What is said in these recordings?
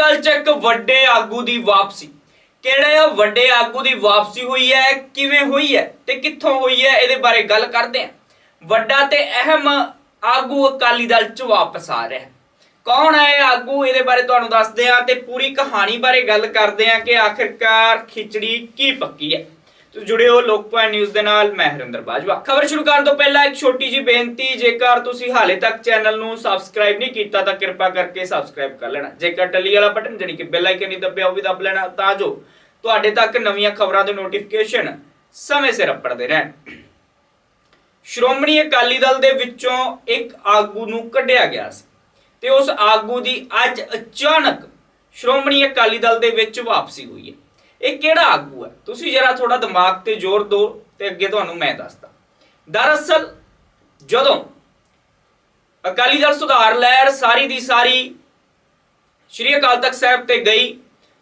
ਦਲ ਚ ਇੱਕ ਵੱਡੇ ਆਗੂ ਦੀ ਵਾਪਸੀ। ਕਿਹੜੇ ਆ? ਵੱਡੇ ਆਗੂ ਦੀ ਵਾਪਸੀ ਹੋਈ ਹੈ, ਕਿਵੇਂ ਹੋਈ ਹੈ ਤੇ ਕਿੱਥੋਂ ਹੋਈ ਹੈ, ਇਹਦੇ ਬਾਰੇ ਗੱਲ ਕਰਦੇ ਹਾਂ। ਵੱਡਾ ਤੇ ਅਹਿਮ ਆਗੂ ਅਕਾਲੀ ਦਲ ਚ ਵਾਪਸ ਆ ਰਿਹਾ ਕੌਣ ਹੈ ਇਹ ਆਗੂ? ਇਹਦੇ ਬਾਰੇ ਤੁਹਾਨੂੰ ਦੱਸਦੇ ਹਾਂ ਤੇ ਪੂਰੀ ਕਹਾਣੀ ਬਾਰੇ ਗੱਲ ਕਰਦੇ ਹਾਂ ਕਿ ਆਖਿਰਕਾਰ ਖਿਚੜੀ ਕੀ ਪੱਕੀ ਹੈ। ਤੁਸੀਂ ਜੁੜੇ ਹੋ ਲੋਕਪਾਲ ਨਿਊਜ਼ ਦੇ ਨਾਲ, ਮੈਂ ਹਰਿੰਦਰ ਬਾਜਵਾ। ਖਬਰ ਸ਼ੁਰੂ ਕਰਨ ਤੋਂ ਪਹਿਲਾਂ ਇੱਕ ਛੋਟੀ ਜੀ ਬੇਨਤੀ, ਜੇਕਰ ਤੁਸੀਂ ਹਾਲੇ ਤੱਕ ਚੈਨਲ ਨੂੰ ਸਬਸਕ੍ਰਾਈਬ ਨਹੀਂ ਕੀਤਾ, ਤਾਂ ਕਿਰਪਾ ਕਰਕੇ ਸਬਸਕ੍ਰਾਈਬ ਕਰ ਲੈਣਾ। ਜੇਕਰ ਟੱਲੀ ਵਾਲਾ ਬਟਨ ਜਿਹੜੀ ਕਿ ਬੈਲ ਆਈਕਨ ਨਹੀਂ ਦੱਬਿਆ, ਉਹ ਵੀ ਦੱਬ ਲੈਣਾ, ਤਾਂ ਜੋ ਤੁਹਾਡੇ ਤੱਕ ਨਵੀਆਂ ਖਬਰਾਂ ਦੇ ਨੋਟੀਫਿਕੇਸ਼ਨ ਸਮੇਂ ਸਿਰ ਅੱਪੜਦੇ ਰਹਿਣ। ਸ਼੍ਰੋਮਣੀ ਅਕਾਲੀ ਦਲ ਦੇ ਵਿੱਚੋਂ ਇੱਕ ਆਗੂ ਨੂੰ ਕੱਢਿਆ ਗਿਆ ਸੀ ਤੇ ਉਸ ਆਗੂ ਦੀ ਅੱਜ ਅਚਾਨਕ ਸ਼੍ਰੋਮਣੀ ਅਕਾਲੀ ਦਲ ਦੇ ਵਿੱਚ ਵਾਪਸੀ ਹੋਈ ਹੈ। ਇਹ ਕਿਹੜਾ ਆਗੂ ਹੈ? ਤੁਸੀਂ ਜਰਾ ਥੋੜਾ ਦਿਮਾਗ ਤੇ ਜ਼ੋਰ ਦਿਓ ਤੇ ਅੱਗੇ ਤੁਹਾਨੂੰ ਮੈਂ ਦੱਸਦਾ। ਦਰਅਸਲ ਜਦੋਂ ਅਕਾਲੀ ਦਲ ਸੁਧਾਰ ਲਹਿਰ ਸਾਰੀ ਦੀ ਸਾਰੀ ਸ਼੍ਰੀ ਅਕਾਲ ਤਖਤ ਸਾਹਿਬ ਤੇ ਗਈ,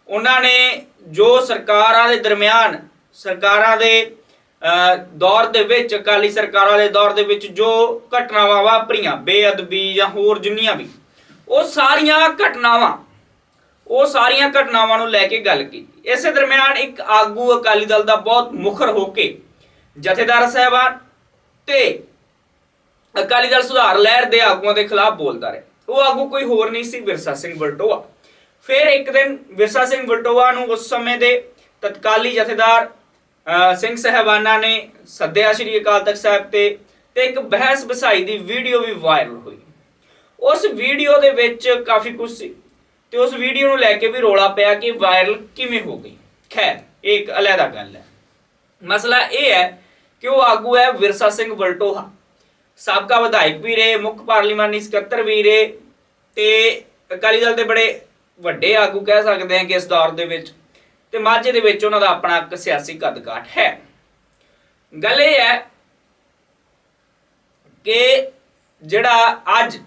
ਉਹਨਾਂ ਨੇ ਜੋ ਸਰਕਾਰਾਂ ਦੇ ਦਰਮਿਆਨ, ਸਰਕਾਰਾਂ ਦੇ ਦੌਰ ਦੇ ਵਿੱਚ, ਅਕਾਲੀ ਸਰਕਾਰਾਂ ਦੇ ਦੌਰ ਦੇ ਵਿੱਚ ਜੋ ਘਟਨਾਵਾਂ ਵਾਪਰੀਆਂ, ਬੇਅਦਬੀ ਜਾਂ ਹੋਰ ਜਿੰਨੀਆਂ ਵੀ, ਉਹ ਸਾਰੀਆਂ ਘਟਨਾਵਾਂ ਉਹ ਸਾਰੀਆਂ ਘਟਨਾਵਾਂ ਨੂੰ ਲੈ ਕੇ ਗੱਲ ਕੀਤੀ। ਇਸੇ ਦਰਮਿਆਨ ਇੱਕ ਆਗੂ ਅਕਾਲੀ ਦਲ ਦਾ ਬਹੁਤ ਮੁਖਰ ਹੋ ਕੇ ਜਥੇਦਾਰ ਸਾਹਿਬਾਨ ਤੇ ਅਕਾਲੀ ਦਲ ਸੁਧਾਰ ਲਹਿਰ ਦੇ ਆਗੂਆਂ ਦੇ ਖਿਲਾਫ ਬੋਲਦਾ ਰਿਹਾ। ਉਹ ਆਗੂ ਕੋਈ ਹੋਰ ਨਹੀਂ ਸੀ, ਵਿਰਸਾ ਸਿੰਘ ਵਲਟੋਆ। ਫਿਰ ਇੱਕ ਦਿਨ ਵਿਰਸਾ ਸਿੰਘ ਵਲਟੋਆ ਨੂੰ ਉਸ ਸਮੇਂ ਦੇ ਤਤਕਾਲੀ ਜਥੇਦਾਰ ਸਿੰਘ ਸਹਿਬਾਨਾ ਨੇ ਸੱਦਿਆ ਸ਼੍ਰੀ ਅਕਾਲ ਤਖਤ ਸਾਹਿਬ ਤੇ ਤੇ ਇੱਕ ਬਹਿਸ ਬਸਾਈ ਦੀ ਵੀਡੀਓ ਵੀ ਵਾਇਰਲ ਹੋਈ। ਉਸ ਵੀਡੀਓ ਦੇ ਵਿੱਚ ਕਾਫੀ ਕੁਝ ਸੀ। ਤੇ ਉਸ ਵੀਡੀਓ ਨੂੰ ਲੈ ਕੇ ਵੀ ਰੋਲਾ ਪਿਆ ਕਿ ਵਾਇਰਲ ਕਿਵੇਂ ਹੋ ਗਈ। ਖੈਰ, ਇਹ ਇੱਕ ਅਲੱਗਾ ਗੱਲ ਹੈ। ਮਸਲਾ ਇਹ ਹੈ ਕਿ ਉਹ ਆਗੂ ਹੈ ਵਿਰਸਾ ਸਿੰਘ ਵਲਟੋਹਾ। ਸਾਬਕਾ ਵਿਧਾਇਕ ਵੀ ਰਹੇ, ਮੁੱਖ ਪਾਰਲੀਮਾਨੀ ਸਕੱਤਰ ਵੀ ਰਹੇ ਤੇ ਅਕਾਲੀ ਦਲ ਦੇ ਬੜੇ ਵੱਡੇ ਆਗੂ ਕਹਿ ਸਕਦੇ ਹਾਂ ਕਿ ਇਸ ਦੌਰ ਦੇ ਵਿੱਚ ਤੇ ਮਾਝੇ ਦੇ ਵਿੱਚ ਉਹਨਾਂ ਦਾ ਆਪਣਾ ਇੱਕ ਸਿਆਸੀ ਕਦਕਾਠ ਹੈ। ਗੱਲ ਇਹ ਹੈ ਕਿ ਜਿਹੜਾ ਅੱਜ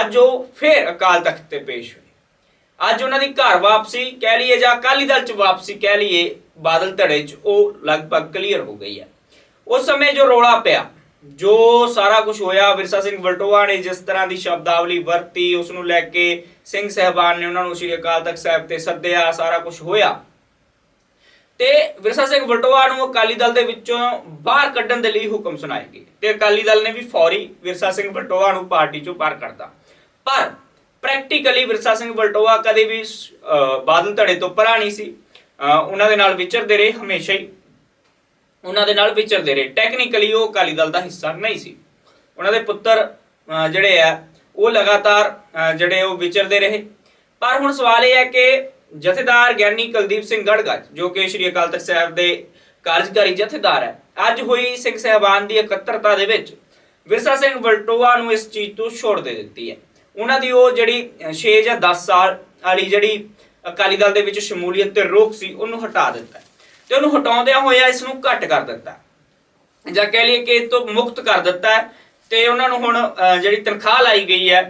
ਅੱਜ ਉਹ ਫਿਰ ਅਕਾਲ ਤਖਤ ਤੇ ਪੇਸ਼ ਹੋਏ ਅੱਜ ਉਹਨਾਂ ਦੀ ਘਰ ਵਾਪਸੀ ਕਹਿ ਲਈਏ ਜਾਂ ਅਕਾਲੀ ਦਲ ਚ ਵਾਪਸੀ ਕਹਿ ਲਈਏ, ਬਾਦਲ ਧੜੇ ਚ ਉਹ ਲਗਭਗ ਕਲੀਅਰ ਹੋ ਗਈ ਹੈ। ਉਸ ਸਮੇਂ ਜੋ ਰੋਲਾ ਪਿਆ, ਜੋ ਸਾਰਾ ਕੁਝ ਹੋਇਆ, ਵਿਰਸਾ ਸਿੰਘ ਵਲਟੋਆ ਨੇ ਜਿਸ ਤਰ੍ਹਾਂ ਦੀ ਸ਼ਬਦਾਵਲੀ ਵਰਤੀ ਉਸ ਨੂੰ ਲੈ ਕੇ ਸਿੰਘ ਸਹਿਬਾਨ ਨੇ ਉਹਨਾਂ ਨੂੰ ਸ਼੍ਰੀ ਅਕਾਲ ਤਖਤ ਸਾਹਿਬ ਤੇ ਸੱਦਿਆ, ਸਾਰਾ ਕੁਝ ਹੋਇਆ। ਤੇ ਵਿਰਸਾ ਸਿੰਘ ਵਲਟੋਆ ਨੂੰ ਅਕਾਲੀ ਦਲ ਦੇ ਵਿੱਚੋਂ ਬਾਹਰ ਕੱਢਣ ਦੇ ਲਈ ਹੁਕਮ ਸੁਣਾਏ ਗਏ। ਤੇ ਅਕਾਲੀ ਦਲ ਨੇ ਵੀ ਫੌਰੀ ਵਿਰਸਾ ਸਿੰਘ ਵਲਟੋਆ ਨੂੰ ਪਾਰਟੀ ਚੋਂ ਬਾਹਰ ਕੱਢਤਾ। ਪਰ ਪ੍ਰੈਕਟੀਕਲੀ ਵਿਰਸਾ ਸਿੰਘ ਵਲਟੋਆ ਕਦੇ ਵੀ ਬਾਦਲ ਧੜੇ ਤੋਂ ਪਰਾਂ ਨਹੀਂ ਸੀ। ਉਹਨਾਂ ਦੇ ਨਾਲ ਵਿਚਰਦੇ ਰਹੇ, ਹਮੇਸ਼ਾ ਹੀ। ਉਹਨਾਂ ਦੇ ਨਾਲ ਵਿਚਰਦੇ ਰਹੇ। ਟੈਕਨੀਕਲੀ ਉਹ ਅਕਾਲੀ ਦਲ ਦਾ ਹਿੱਸਾ ਨਹੀਂ ਸੀ। ਉਹਨਾਂ ਦੇ ਪੁੱਤਰ ਜਿਹੜੇ ਆ, ਉਹ ਲਗਾਤਾਰ ਜਿਹੜੇ ਉਹ ਵਿਚਰਦੇ ਰਹੇ। ਪਰ ਹੁਣ ਸਵਾਲ ਇਹ ਹੈ ਕਿ ਜਥੇਦਾਰ ਗਿਆਨੀ ਕੁਲਦੀਪ ਸਿੰਘ ਗੜਗੜ ਜੋ ਕਿ ਸ਼੍ਰੀ ਅਕਾਲ ਤਖਤ ਸਾਹਿਬ ਦੇ ਕਾਰਜਕਾਰੀ ਜਥੇਦਾਰ ਹੈ, ਅੱਜ ਹੋਈ ਸਿੰਘ ਸਹਿਬਾਨ ਦੀ ਇਕੱਤਰਤਾ ਦੇ ਵਿੱਚ ਵਿਰਸਾ ਸਿੰਘ ਵਲਟੋਆ ਨੂੰ ਇਸ ਚੀਜ਼ ਤੋਂ ਛੋੜ ਦੇ ਦਿੱਤੀ ਹੈ। ਉਹਨਾਂ ਦੀ ਉਹ ਜਿਹੜੀ 6 ਜਾਂ 10 ਸਾਲ ਵਾਲੀ ਜਿਹੜੀ ਅਕਾਲੀ ਦਲ ਦੇ ਵਿੱਚ ਸ਼ਮੂਲੀਅਤ ਤੇ ਰੋਕ ਸੀ, ਉਹਨੂੰ ਹਟਾ ਦਿੱਤਾ ਹੈ। ਤੇ ਉਹਨੂੰ ਹਟਾਉਂਦਿਆਂ ਹੋਇਆ ਇਸ ਨੂੰ ਘੱਟ ਕਰ ਦਿੱਤਾ ਜਾਂ ਕਹਿ ਲਈਏ ਕਿ ਇਹ ਤੋਂ ਮੁਕਤ ਕਰ ਦਿੱਤਾ ਹੈ ਤੇ ਉਹਨਾਂ ਨੂੰ ਹੁਣ ਜਿਹੜੀ ਤਨਖਾਹ ਲਾਈ ਗਈ ਹੈ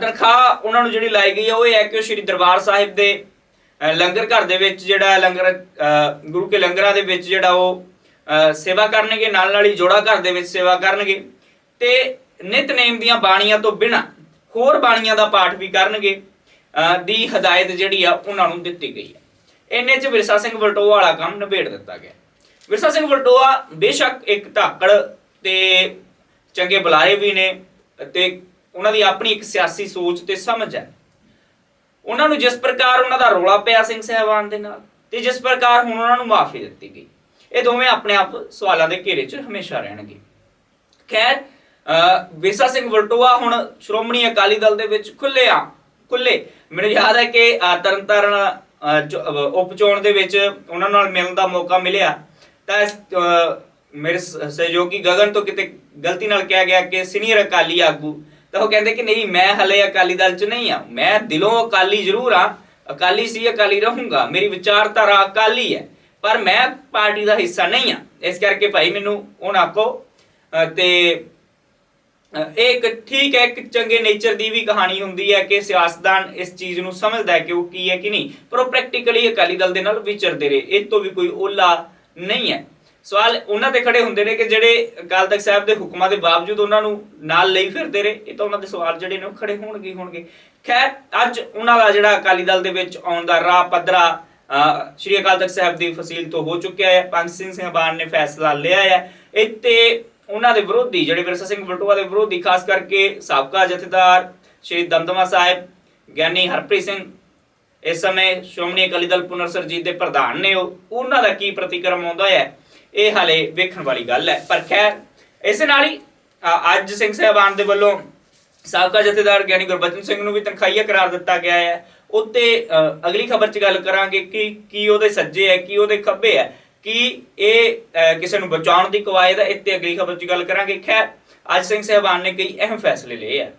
ਤਨਖਾਹ ਉਹਨਾਂ ਨੂੰ ਜਿਹੜੀ ਲਾਈ ਗਈ ਹੈ, ਉਹ ਇਹ ਹੈ ਕਿ ਉਹ ਸ਼੍ਰੀ ਦਰਬਾਰ ਸਾਹਿਬ ਦੇ ਲੰਗਰ ਘਰ ਦੇ ਵਿੱਚ ਜਿਹੜਾ ਲੰਗਰ ਗੁਰੂ ਕੇ ਲੰਗਰਾਂ ਦੇ ਵਿੱਚ ਜਿਹੜਾ ਉਹ ਸੇਵਾ ਕਰਨਗੇ, ਨਾਲ ਨਾਲ ਹੀ ਜੋੜਾ ਘਰ ਦੇ ਵਿੱਚ ਸੇਵਾ ਕਰਨਗੇ ਤੇ ਨਿਤਨੇਮ ਦੀਆਂ ਬਾਣੀਆਂ ਤੋਂ ਬਿਨਾਂ ਹੋਰ ਬਾਣੀਆਂ ਦਾ ਪਾਠ ਵੀ ਕਰਨਗੇ ਦੀ ਹਦਾਇਤ ਜਿਹੜੀ ਆ ਉਹਨਾਂ ਨੂੰ ਦਿੱਤੀ ਗਈ ਹੈ ਇੰਨੇ ਚ ਵਿਰਸਾ ਸਿੰਘ ਵਲਟੋਆ ਵਾਲਾ ਕੰਮ ਨਿਬੇੜ ਦਿੱਤਾ ਗਿਆ। ਵਿਰਸਾ ਸਿੰਘ ਵਲਟੋਆ ਬੇਸ਼ੱਕ ਇੱਕ ਧਾਕੜ ਤੇ ਚੰਗੇ ਬੁਲਾਰੇ ਵੀ ਨੇ ਤੇ ਉਹਨਾਂ ਦੀ ਆਪਣੀ ਇੱਕ ਸਿਆਸੀ ਸੋਚ ਤੇ ਸਮਝ ਹੈ ਉਹਨਾਂ ਨੂੰ ਜਿਸ ਪ੍ਰਕਾਰ ਉਹਨਾਂ ਦਾ ਰੋਲਾ ਪਿਆ ਸਿੰਘ ਸਹਿਬਾਨ ਦੇ ਨਾਲ ਤੇ ਜਿਸ ਪ੍ਰਕਾਰ ਹੁਣ ਉਹਨਾਂ ਨੂੰ ਮਾਫੀ ਦਿੱਤੀ ਗਈ, ਇਹ ਦੋਵੇਂ ਆਪਣੇ ਆਪ ਸਵਾਲਾਂ ਦੇ ਘੇਰੇ 'ਚ ਹਮੇਸ਼ਾ ਰਹਿਣਗੇ। ਖੈਰ ਅਹ, ਵਿਰਸਾ ਸਿੰਘ ਵਲਟੋਆ ਹੁਣ ਸ਼੍ਰੋਮਣੀ ਅਕਾਲੀ ਦਲ ਦੇ ਵਿੱਚ ਖੁੱਲੇ ਆ ਖੁੱਲੇ। ਮੈਨੂੰ ਯਾਦ ਹੈ ਕਿ ਤਰਨਤਾਰਨ ਉਪ ਚੋਣ ਦੇ ਵਿੱਚ ਉਹਨਾਂ ਨਾਲ ਮਿਲਣ ਦਾ ਮੌਕਾ ਮਿਲਿਆ। ਤਾਂ ਮੇਰੇ ਸਹਿਯੋਗੀ ਗਗਨ ਤੋਂ ਕਿਤੇ ਗਲਤੀ ਨਾਲ ਕਿਹਾ ਗਿਆ ਕਿ ਸੀਨੀਅਰ ਅਕਾਲੀ ਆਗੂ ਤਾਂ ਉਹ ਕਹਿੰਦੇ ਕਿ ਨਹੀਂ ਮੈਂ ਹਲੇ ਅਕਾਲੀ ਦਲ 'ਚ ਨਹੀਂ ਆ ਮੈਂ ਦਿਲੋਂ ਅਕਾਲੀ ਜ਼ਰੂਰ ਆ ਅਕਾਲੀ ਸੀ ਅਕਾਲੀ ਰਹੂੰਗਾ। ਮੇਰੀ ਵਿਚਾਰਧਾਰਾ ਅਕਾਲੀ ਹੈ। ਪਰ ਮੈਂ ਪਾਰਟੀ ਦਾ ਹਿੱਸਾ ਨਹੀਂ ਆ ਇਸ ਕਰਕੇ ਭਾਈ ਮੈਨੂੰ ਹੁਣ ਆਖੋ। ਤੇ ਇਹ ਇੱਕ ਠੀਕ ਹੈ, ਇੱਕ ਚੰਗੇ ਨੇਚਰ ਦੀ ਵੀ ਕਹਾਣੀ ਹੁੰਦੀ ਹੈ ਕਿ ਸਿਆਸਤਦਾਨ ਇਸ ਚੀਜ਼ ਨੂੰ ਸਮਝਦਾ ਹੈ ਕਿ ਉਹ ਕੀ ਹੈ ਕਿ ਨਹੀਂ, ਪਰ ਉਹ ਪ੍ਰੈਕਟੀਕਲੀ ਅਕਾਲੀ ਦਲ ਦੇ ਨਾਲ ਵਿਚਰਦੇ ਰਹੇ, ਇਹ ਤੋਂ ਵੀ ਕੋਈ ਓਲਾ ਨਹੀਂ ਹੈ। ਸਵਾਲ ਉਹਨਾਂ ਤੇ ਖੜੇ ਹੁੰਦੇ ਨੇ ਕਿ ਜਿਹੜੇ ਅਕਾਲ ਤਖਤ ਸਾਹਿਬ ਦੇ ਹੁਕਮਾਂ ਦੇ ਬਾਵਜੂਦ ਉਹਨਾਂ ਨੂੰ ਨਾਲ ਲਈ ਫਿਰਦੇ ਰਹੇ, ਇਹ ਤਾਂ ਉਹਨਾਂ ਦੇ ਸਵਾਲ ਜਿਹੜੇ ਨੇ ਉਹ ਖੜੇ ਹੋਣਗੇ ਹੋਣਗੇ। ਖੈਰ, ਅੱਜ ਉਹਨਾਂ ਦਾ ਜਿਹੜਾ ਅਕਾਲੀ ਦਲ ਦੇ ਵਿੱਚ ਆਉਣ ਦਾ ਰਾਹ ਪੱਧਰਾ ਸ਼੍ਰੀ ਅਕਾਲ ਤਖਤ ਸਾਹਿਬ ਦੀ ਫਸੀਲ ਤੋਂ ਹੋ ਚੁੱਕਿਆ ਹੈ ਪੰਜ ਸਿੰਘ ਸਾਹਿਬਾਨ ਨੇ ਫੈਸਲਾ ਲਿਆ ਹੈ। ਇੱਥੇ ਉਹਨਾਂ ਦੇ ਵਿਰੋਧੀ ਜਿਹੜੇ ਵਿਰਸਾ ਸਿੰਘ ਬਲਟੋਆ ਦੇ ਵਿਰੋਧੀ ਖਾਸ ਕਰਕੇ ਸਾਬਕਾ ਜਥੇਦਾਰ ਸ਼੍ਰੀ ਦਮਦਮਾ ਸਾਹਿਬ ਗਿਆਨੀ ਹਰਪ੍ਰੀਤ ਸਿੰਘ ਇਸ ਸਮੇਂ ਸ਼੍ਰੋਮਣੀ ਅਕਾਲੀ ਦਲ ਪੁਨਰ ਸਰਜੀਤ ਦੇ ਪ੍ਰਧਾਨ ਨੇ ਉਹਨਾਂ ਦਾ ਕੀ ਪ੍ਰਤੀਕਰਮ ਆਉਂਦਾ ਹੈ ਇਹ ਹਾਲੇ ਵੇਖਣ ਵਾਲੀ ਗੱਲ ਹੈ। ਪਰ ਖੈਰ ਇਸੇ ਨਾਲ ਹੀ ਅੱਜ ਸਿੰਘ ਸਾਹਿਬਾਨ ਦੇ ਵੱਲੋਂ ਸਾਬਕਾ ਜਥੇਦਾਰ ਗਿਆਨੀ ਗੁਰਬਚਨ ਸਿੰਘ ਨੂੰ ਵੀ ਤਨਖਾਹੀਆ ਕਰਾਰ ਦਿੱਤਾ ਗਿਆ ਹੈ। ਉੱਤੇ ਅ, ਅਗਲੀ ਖਬਰ 'ਚ ਗੱਲ ਕਰਾਂਗੇ ਕਿ ਕੀ ਉਹਦੇ ਸੱਜੇ ਹੈ ਕੀ ਉਹਦੇ ਖੱਬੇ ਹੈ। ਕੀ ਇਹ ਕਿਸੇ ਨੂੰ ਬਚਾਉਣ ਦੀ ਕਵਾਇਦ ਹੈ, ਇੱਥੇ ਅਗਲੀ ਖਬਰ 'ਚ ਗੱਲ ਕਰਾਂਗੇ। ਖੈਰ, ਅੱਜ ਸਿੰਘ ਸਾਹਿਬਾਨ ਨੇ ਕਈ ਅਹਿਮ ਫੈਸਲੇ ਲਏ ਹੈ